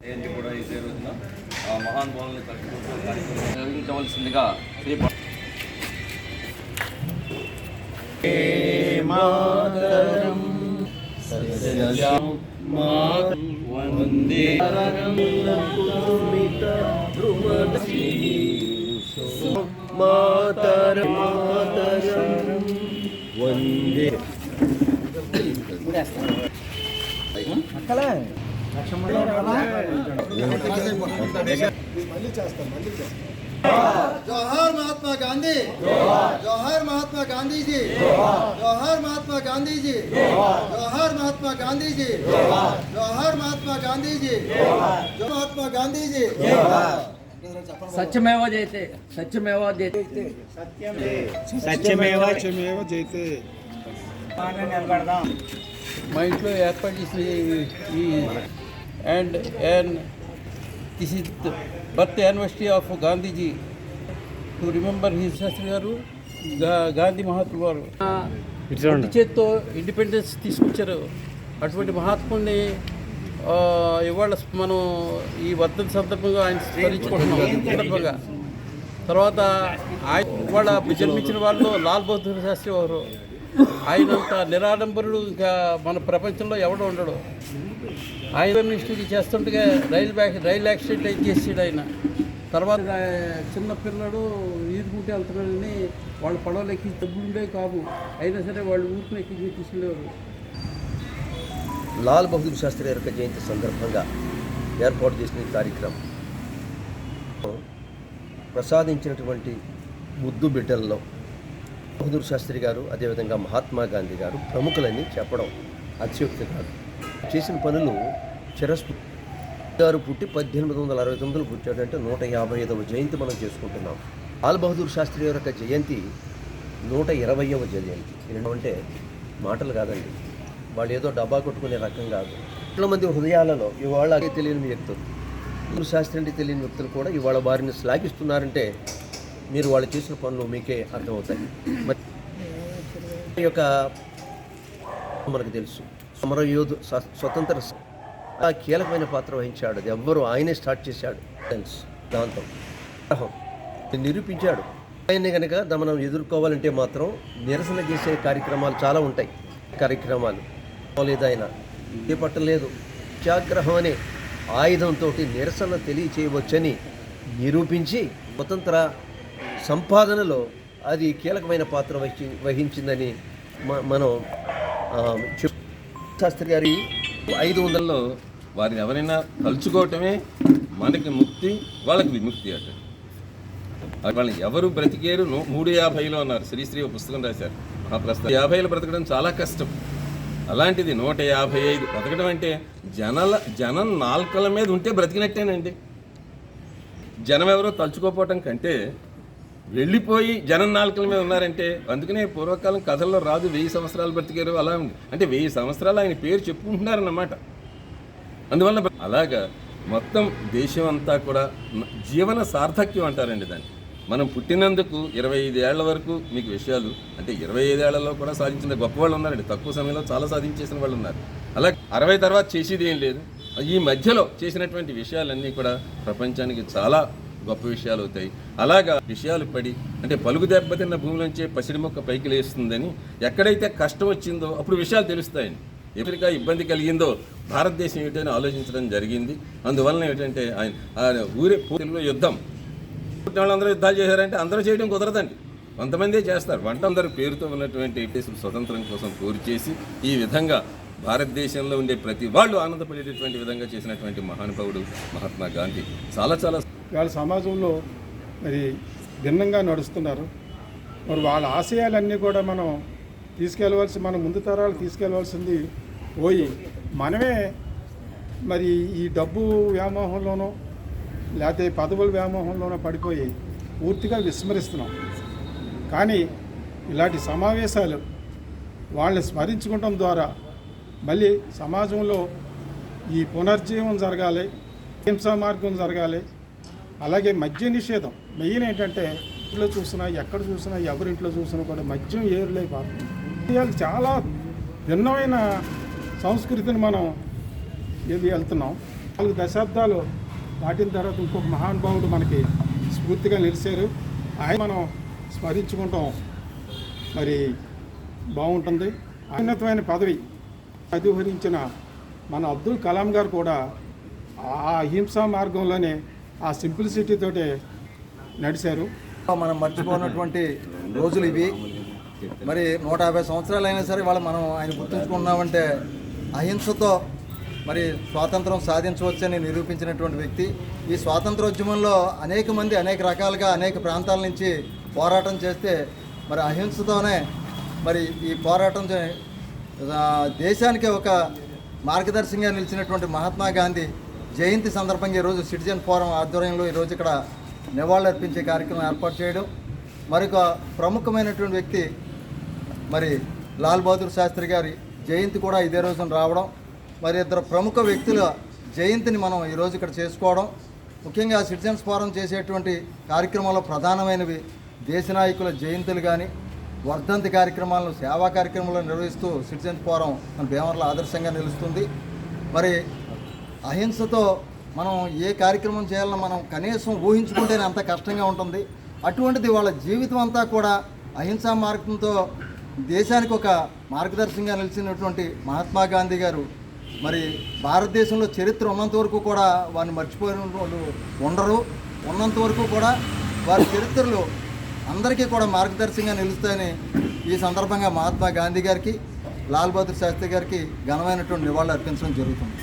జయంతి కూడా ఇదే రోజున ఆ మహానుభావుల్ని తలుచుకుంటూ కార్యక్రమం నిర్వహించవలసిందిగా శ్రీ ప- జోహార్ మహాత్మా గాంధీ జోహార్ మహాత్మా గాంధీజీ జోహార్ మహాత్మా గాంధీజీ జోహార్ మహాత్మా గాంధీజీ జోహార్ మహాత్మా గాంధీజీ జో మహాత్మా గాంధీజీ సత్యమేవ జయతే సత్యమేవ జయతే సత్యమేవ సత్యమేవ జైతే మా ఇంట్లో ఏర్పాటు చేసిన ఈ- and this is birth anniversary of Gandhiji to remember his Shastri గారు గా- గాంధీ మహాత్ములు వారు ఒంటి చేత్తో ఇండిపెండెన్స్ తీసుకొచ్చారు. అటువంటి మహాత్ముల్ని ఆ, ఇవాళ మనం ఈ వర్ధన సందర్భంగా ఆయన స్మరించుకుంటున్నాం. సందర్భంగా. తర్వాత ఆయన ఇవాళ జన్మించిన వాళ్ళు లాల్ బహదూర్ శాస్త్రి వారు ఆయనంత నిరాడంబరుడు ఇంకా మన ప్రపంచంలో ఎవడు ఉండడు. ఆయన మినిస్టర్కి చేస్తుంటే రైలు బ్యాక్ రైలు యాక్సిడెంట్ అయితే చేసాడు ఆయన. తర్వాత చిన్న పిల్లడు ఈదుకుంటే వెళ్తున్నాడని వాళ్ళు పడవలెక్కి డబ్బులుండే కాదు అయినా సరే వాళ్ళు ఊరికి ఎక్కి తీసుకెళ్ళేవారు లాల్ బహదూర్ శాస్త్రి యొక్క జయంతి సందర్భంగా ఏర్పాటు చేసిన కార్యక్రమం. ప్రసాదించినటువంటి ముద్దు బిడ్డల్లో బహదూర్ శాస్త్రి గారు అదేవిధంగా మహాత్మా గాంధీ గారు ప్రముఖులని చెప్పడం అత్యుక్తి కాదు. చేసిన పనులు చిరస్పు. గారు పుట్టి పద్దెనిమిది వందల అరవై తొమ్మిదిలో పుట్టాడంటే నూట యాభై ఐదవ జయంతి మనం చేసుకుంటున్నాం. లాల్ బహదూర్ శాస్త్రి గారి యొక్క జయంతి నూట ఇరవైవ జయంతి. అంటే మాటలు కాదండి. వాళ్ళు ఏదో డబ్బా కొట్టుకునే రకం కాదు. చాలా మంది హృదయాలలో ఇవాళ తెలియని వ్యక్తులు. బహదూర్ శాస్త్రి అంటే తెలియని వ్యక్తులు కూడా ఇవాళ వారిని శ్లాఘిస్తున్నారంటే మీరు వాళ్ళు చేసిన పనులు మీకే అర్థమవుతాయి. మరి యొక్క మనకు తెలుసు. సమరయోధు స్వతంత్ర ఆ కీలకమైన పాత్ర వహించాడు. అది ఎవ్వరు ఆయనే స్టార్ట్ చేశాడు. తెలుసు దాంతో. నిరూపించాడు. ఆయన్ని కనుక మనం ఎదుర్కోవాలంటే మాత్రం నిరసన చేసే కార్యక్రమాలు చాలా ఉంటాయి. కార్యక్రమాలు. లేదాయన చేపట్టలేదు సత్యాగ్రహం అనే ఆయుధంతో నిరసన తెలియచేయవచ్చని నిరూపించి స్వతంత్ర సంపాదనలో అది కీలకమైన పాత్ర వహించి వహించిందని మ- మనం ఆ, చెప్ శాస్త్రి గారి ఐదు వందల్లో వారిని ఎవరైనా తలుచుకోవటమే మనకి ముక్తి వాళ్ళకి విముక్తి అట. వాళ్ళని ఎవరు బ్రతికేరు? మూడు యాభైలో ఉన్నారు శ్రీశ్రీ ఒక పుస్తకం రాశారు. ఆ ప్రస్తుతం యాభైలో బ్రతకడం చాలా కష్టం. అలాంటిది నూట యాభై ఐదు. బ్రతకడం అంటే జనల జనం నాల్కల మీద ఉంటే బ్రతికినట్టేనండి. జనం ఎవరో తలుచుకోపోవటం కంటే వెళ్ళిపోయి జనం నాలుకల మీద ఉన్నారంటే అందుకనే పూర్వకాలం కథల్లో రాదు వెయ్యి సంవత్సరాలు బ్రతికారు అలా ఉంది. అంటే వెయ్యి సంవత్సరాలు ఆయన పేరు చెప్పుకుంటున్నారన్నమాట. అందువల్ల అలాగా మొత్తం దేశం అంతా కూడా జీవన సార్థక్యం అంటారండి దాన్ని. మనం పుట్టినందుకు ఇరవై ఐదు ఏళ్ళ వరకు మీకు విషయాలు అంటే ఇరవై ఐదేళ్ళలో కూడా సాధించిన గొప్ప వాళ్ళు ఉన్నారండి. తక్కువ సమయంలో చాలా సాధించేసిన వాళ్ళు ఉన్నారు. అలా అరవై తర్వాత చేసేది ఏం లేదు. ఈ మధ్యలో చేసినటువంటి విషయాలన్నీ కూడా ప్రపంచానికి చాలా గొప్ప విషయాలు అవుతాయి. అలాగా విషయాలు పడి అంటే పలుగు దెబ్బతిన్న భూమిలోంచే పసిడి మొక్క పైకి లేస్తుందని ఎక్కడైతే కష్టం వచ్చిందో అప్పుడు విషయాలు తెలుస్తాయండి. ఎవరికా ఇబ్బంది కలిగిందో భారతదేశం ఏమిటని ఆలోచించడం జరిగింది. అందువలన ఏమిటంటే ఆయన ఆయన ఊరే పూర్తిలో యుద్ధం. పుట్టిన వాళ్ళందరూ యుద్ధాలు చేశారంటే అందరూ చేయడం కుదరదండి. కొంతమందే చేస్తారు. వంట అందరూ పేరుతో ఉన్నటువంటి దేశం స్వతంత్రం కోసం కోరి చేసి ఈ విధంగా భారతదేశంలో ఉండే ప్రతి వాళ్ళు ఆనందపడేటటువంటి విధంగా చేసినటువంటి మహానుభావుడు మహాత్మా గాంధీ. చాలా చాలా వాళ్ళ సమాజంలో మరి భిన్నంగా నడుస్తున్నారు. మరి వాళ్ళ ఆశయాలన్నీ కూడా మనం తీసుకెళ్ళవలసి మన ముందు తరాలు తీసుకెళ్ళవలసింది పోయి మనమే మరి ఈ డబ్బు వ్యామోహంలోనో లేకపోతే పదవుల వ్యామోహంలోనో పడిపోయి పూర్తిగా విస్మరిస్తున్నాం. కానీ ఇలాంటి సమావేశాలు వాళ్ళని స్మరించుకోవటం ద్వారా మళ్ళీ సమాజంలో ఈ పునర్జీవం జరగాలి హింసా మార్గం జరగాలి అలాగే మద్య నిషేధం. మెయిన్ ఏంటంటే ఇంట్లో చూసినా ఎక్కడ చూసినా ఎవరింట్లో చూసినా కూడా మద్యం ఏరులే ఇవాళ చాలా భిన్నమైన సంస్కృతిని మనం ఏది వెళ్తున్నాం. నాలుగు దశాబ్దాలు దాటిన తర్వాత ఇంకొక మహానుభావుడు మనకి స్ఫూర్తిగా నిలిచారు. ఆయన మనం స్మరించుకుంటాం. మరి బాగుంటుంది. ఉన్నతమైన పదవి అధిహరించిన మన అబ్దుల్ కలాం గారు కూడా ఆ అహింసా మార్గంలోనే ఆ సింప్లిసిటీ తోటే నడిచారు. మనం మర్చిపోయినటువంటి రోజులు ఇవి. మరి నూట యాభై సంవత్సరాలు అయినా సరే వాళ్ళు మనం ఆయన గుర్తుంచుకున్నామంటే అహింసతో మరి స్వాతంత్రం సాధించవచ్చని నిరూపించినటువంటి వ్యక్తి. ఈ స్వాతంత్రోద్యమంలో అనేక మంది అనేక రకాలుగా అనేక ప్రాంతాల నుంచి పోరాటం చేస్తే మరి అహింసతోనే మరి ఈ పోరాటం దేశానికి ఒక మార్గదర్శిగా నిలిచినటువంటి మహాత్మా గాంధీ జయంతి సందర్భంగా ఈరోజు సిటిజన్ ఫోరం ఆధ్వర్యంలో ఈరోజు ఇక్కడ నివాళులు అర్పించే కార్యక్రమం ఏర్పాటు చేయడం. మరొక ప్రముఖమైనటువంటి వ్యక్తి మరి లాల్ బహదూర్ శాస్త్రి గారి జయంతి కూడా ఇదే రోజున రావడం. మరి ఇద్దరు ప్రముఖ వ్యక్తుల జయంతిని మనం ఈరోజు ఇక్కడ చేసుకోవడం. ముఖ్యంగా సిటిజన్స్ ఫోరం చేసేటువంటి కార్యక్రమాల్లో ప్రధానమైనవి దేశ నాయకుల జయంతులు కానీ వర్ధంతి కార్యక్రమాలను సేవా కార్యక్రమాలు నిర్వహిస్తూ సిటిజన్స్ ఫోరం మన భీమవరంలో ఆదర్శంగా నిలుస్తుంది. మరి అహింసతో మనం ఏ కార్యక్రమం చేయాలన్నా మనం కనీసం ఊహించుకుంటేనే అంత కష్టంగా ఉంటుంది. అటువంటిది వాళ్ళ జీవితం అంతా కూడా అహింసా మార్గంతో దేశానికి ఒక మార్గదర్శకంగా నిలిచినటువంటి మహాత్మా గాంధీ గారు మరి భారతదేశంలో చరిత్ర ఉన్నంత వరకు కూడా వారిని మర్చిపోయిన వాళ్ళు ఉండరు. ఉన్నంత వరకు కూడా వారి చరిత్రలు అందరికీ కూడా మార్గదర్శకంగా నిలుస్తాయని ఈ సందర్భంగా మహాత్మా గాంధీ గారికి లాల్ బహదూర్ శాస్త్రి గారికి ఘనమైనటువంటి నివాళులు అర్పించడం జరుగుతుంది.